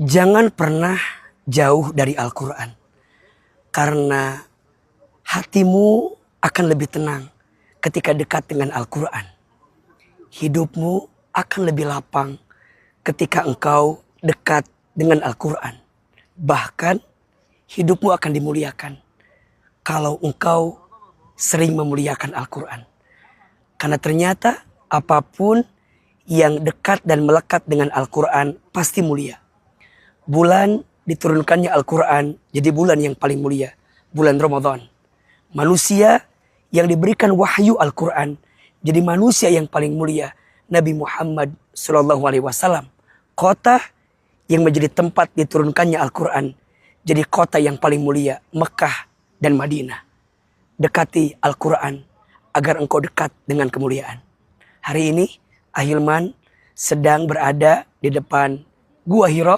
Jangan pernah jauh dari Al-Quran. Karena hatimu akan lebih tenang ketika dekat dengan Al-Quran. Hidupmu akan lebih lapang ketika engkau dekat dengan Al-Quran. Bahkan hidupmu akan dimuliakan kalau engkau sering memuliakan Al-Quran. Karena ternyata apa pun yang dekat dan melekat dengan Al-Quran pasti mulia bulan diturunkannya Al-Quran jadi bulan yang paling mulia. Bulan Ramadan. Manusia yang diberikan wahyu Al-Quran jadi manusia yang paling mulia. Nabi Muhammad Sallallahu Alaihi Wasallam. Kota yang menjadi tempat diturunkannya Al-Quran jadi kota yang paling mulia. Mekah dan Madinah. Dekati Al-Quran agar engkau dekat dengan kemuliaan. Hari ini Ahilman sedang berada di depan Gua Hiro